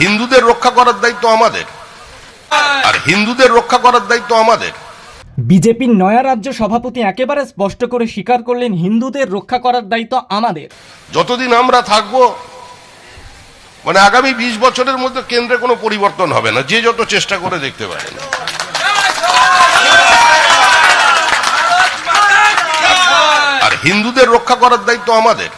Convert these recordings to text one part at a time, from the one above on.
হিন্দুদের রক্ষা করার দায়িত্ব আমাদের। আর হিন্দুদের রক্ষা করার দায়িত্ব আমাদের। বিজেপির নয়া রাজ্য সভাপতি একেবারে স্পষ্ট করে স্বীকার করলেন হিন্দুদের রক্ষা করার দায়িত্ব আমাদের। যতদিন আমরা থাকব মানে আগামী বিশ বছরের মধ্যে কেন্দ্রে কোনো পরিবর্তন হবে না যে যত চেষ্টা করে দেখতে পারেন আর হিন্দুদের রক্ষা করার দায়িত্ব আমাদের।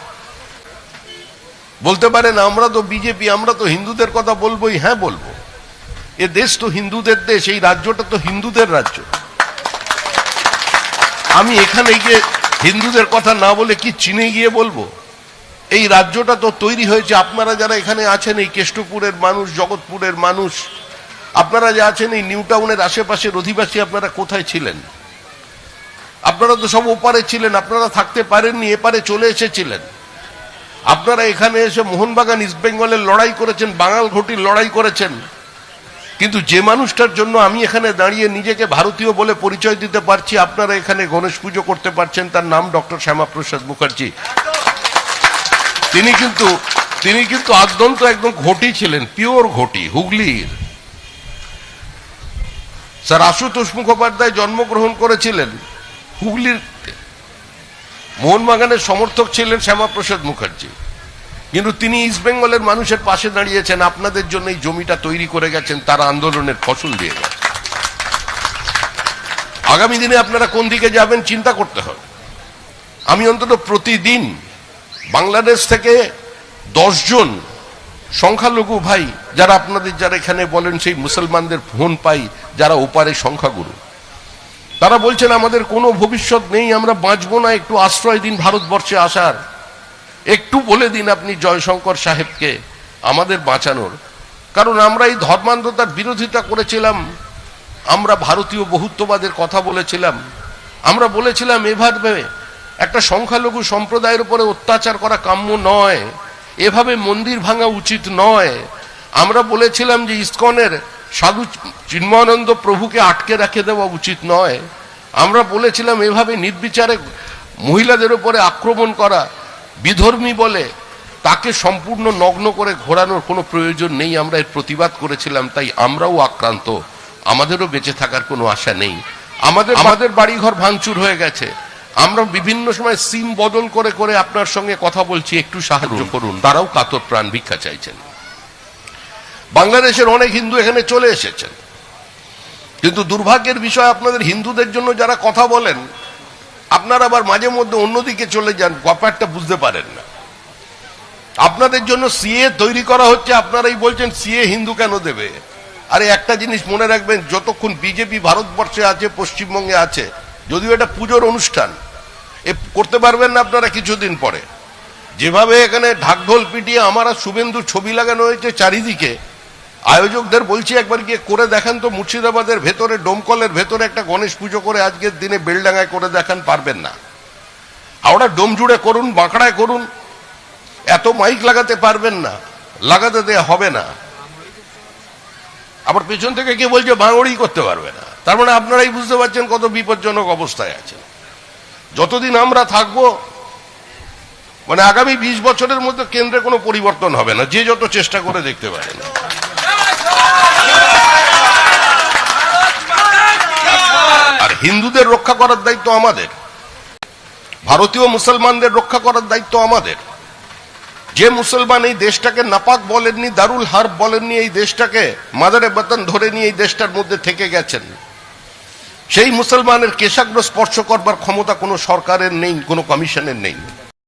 বলতে পারেন, আমরা তো বিজেপি, আমরা তো হিন্দুদের কথা বলবোই হ্যাঁ বলব। এ দেশ তো হিন্দুদের দেশ, এই রাজ্যটা তো হিন্দুদের রাজ্য। আমি এখানে গিয়ে হিন্দুদের কথা না বলে কি চীনে গিয়ে বলব? এই রাজ্যটা তো তৈরি হয়েছে, আপনারা যারা এখানে আছেন, এই কেষ্টপুরের মানুষ, জগৎপুরের মানুষ, আপনারা যে আছেন, এই নিউ টাউনের আশেপাশের অধিবাসী, আপনারা কোথায় ছিলেন? আপনারা তো সব ওপারে ছিলেন, আপনারা থাকতে পারেননি, এপারে চলে এসেছিলেন। আপনারা এখানে এসে মোহনবাগান ইস্ট বেঙ্গলের লড়াই করেছেন, বাঙাল ঘটির লড়াই করেছেন। কিন্তু যে মানুষটার জন্য আমি এখানে দাঁড়িয়ে নিজেকে ভারতীয় বলে পরিচয় দিতে পারছি, আপনারা এখানে গণেশ পুজো করতে পারছেন, তার নাম ডক্টর শ্যামাপ্রসাদ মুখার্জি। তিনি কিন্তু তিনি কিন্তু আদ্যন্ত একদম ঘটি ছিলেন, পিওর ঘটি, হুগলির। স্যার আশুতোষ মুখোপাধ্যায় জন্মগ্রহণ করেছিলেন, হুগলির মোহনবাগানের সমর্থক ছিলেন শ্যামাপ্রসাদ মুখার্জি। কিন্তু তিনি ইস্ট বেঙ্গলের মানুষের পাশে দাঁড়িয়েছেন, আপনাদের জন্য এই জমিটা তৈরি করে গেছেন, তারা আন্দোলনের ফসল দিয়ে গেছে। আগামী দিনে আপনারা কোন দিকে যাবেন চিন্তা করতে হবে। আমি অন্তত প্রতিদিন বাংলাদেশ থেকে দশজন সংখ্যালঘু ভাই, যারা আপনাদের, যারা এখানে বলেন সেই মুসলমানদের ফোন পাই, যারা ওপারে সংখ্যাগুরু। তারা বলছেন, আমাদের কোনো ভবিষ্যৎ নেই, আমরা বাঁচবো না, একটু আশ্রয় দিন ভারতবর্ষে আসার। একটু বলে দিন আপনি জয়শঙ্কর সাহেবকে আমাদের বাঁচানোর। কারণ আমরা এই ধর্মান্ধতার বিরোধিতা করেছিলাম, আমরা ভারতীয় বহুত্ববাদের কথা বলেছিলাম। আমরা বলেছিলাম, এভাবে একটা সংখ্যালঘু সম্প্রদায়ের উপরে অত্যাচার করা কাম্য নয়, এভাবে মন্দির ভাঙা উচিত নয়। আমরা বলেছিলাম যে ইসকনের সাধু চিন্ময়ানন্দ প্রভুকে আটকে রাখে দেওয়া উচিত নয়। আমরা বলেছিলাম এভাবে নির্বিচারে মহিলাদের উপরে আক্রমণ করা বিধর্মী বলে তাকে সম্পূর্ণ নগ্ন করে ঘোরানোর কোনো প্রয়োজন নেই আমরা এর প্রতিবাদ করেছিলাম তাই আমরাও আক্রান্ত। আমাদেরও বেঁচে থাকার কোনো আশা নেই। আমাদের আমাদের বাড়িঘর ভাঙচুর হয়ে গেছে। আমরা বিভিন্ন সময় সিম বদল করে করে আপনার সঙ্গে কথা বলছি একটু সাহায্য করুন। তারাও কাতর প্রাণ ভিক্ষা চাইছেন। বাংলাদেশের অনেক হিন্দু এখানে চলে এসেছেন। কিন্তু দুর্ভাগ্যের বিষয়, আপনাদের হিন্দুদের জন্য যারা কথা বলেন, আপনারা আবার মাঝে মধ্যে অন্যদিকে চলে যান ব্যাপারটা বুঝতে পারেন না। আপনাদের জন্য সিএ তৈরি করা হচ্ছে, আপনারাই বলছেন সিএ হিন্দু কেন দেবে? আরে একটা জিনিস মনে রাখবেন, যতক্ষণ বিজেপি ভারতবর্ষে আছে, পশ্চিমবঙ্গে আছে, যদিও এটা পুজোর অনুষ্ঠান, এ করতে পারবেন না আপনারা কিছুদিন পরে। যেভাবে এখানে ঢাকঢোল পিটিয়ে আমার শুভেন্দু ছবি লাগানো হয়েছে চারিদিকে আয়োজকদের বলছি একবার গিয়ে করে দেখান তো, মুর্শিদাবাদের ভেতরে, ডোমকলের ভেতরে একটা গণেশ পুজো করে আজকের দিনে বেলডাঙ্গায় করে দেখান, পারবেন না। হাওড়া ডোম জুড়ে করুন, বাঁকড়ায় করুন, এত মাইক লাগাতে পারবেন না, লাগাতে দেয়া হবে না। আবার পেছন থেকে কে বলছে বাঙড়ি করতে পারবে না। তার মানে আপনারাই বুঝতে পারছেন কত বিপজ্জনক অবস্থায় আছেন। যতদিন আমরা থাকব মানে আগামী বিশ বছরের মধ্যে কেন্দ্রে কোনো পরিবর্তন হবে না, যে যত চেষ্টা করে দেখতে পারেন আর হিন্দুদের রক্ষা করার দায়িত্ব আমাদের। ভারতীয় মুসলমানদের রক্ষা করার দায়িত্ব আমাদের। যে মুসলমান এই দেশটাকে নাপাক বলেননি, দারুল হার বলেননি, এই দেশটাকে মাদারে বেতন ধরে নিয়ে এই দেশটার মধ্যে থেকে গেছেন। সেই মুসলমানের কেশাগ্র স্পর্শ করবার ক্ষমতা কোনো সরকারের নেই, কোনো কমিশনের নেই।